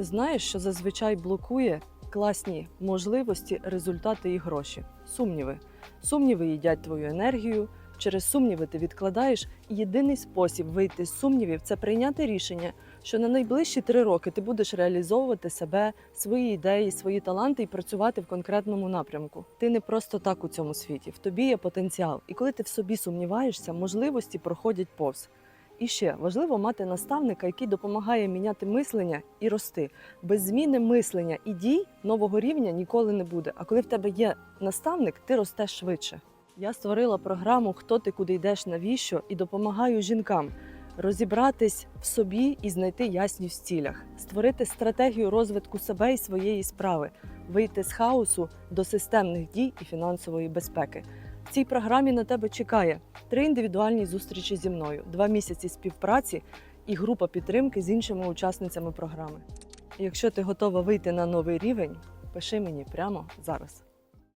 Знаєш, що зазвичай блокує класні можливості, результати і гроші? Сумніви. Сумніви їдять твою енергію. Через сумніви ти відкладаєш. Єдиний спосіб вийти з сумнівів це прийняти рішення, що на найближчі три роки ти будеш реалізовувати себе, свої ідеї, свої таланти і працювати в конкретному напрямку. Ти не просто так у цьому світі. В тобі є потенціал. І коли ти в собі сумніваєшся, можливості проходять повз. І ще важливо мати наставника, який допомагає міняти мислення і рости. Без зміни мислення і дій нового рівня ніколи не буде. А коли в тебе є наставник, ти ростеш швидше. Я створила програму Хто ти куди йдеш, навіщо і допомагаю жінкам розібратись в собі і знайти ясність в цілях, створити стратегію розвитку себе і своєї справи, вийти з хаосу до системних дій і фінансової безпеки. В цій програмі на тебе чекає три індивідуальні зустрічі зі мною, два місяці співпраці і група підтримки з іншими учасницями програми. Якщо ти готова вийти на новий рівень, пиши мені прямо зараз.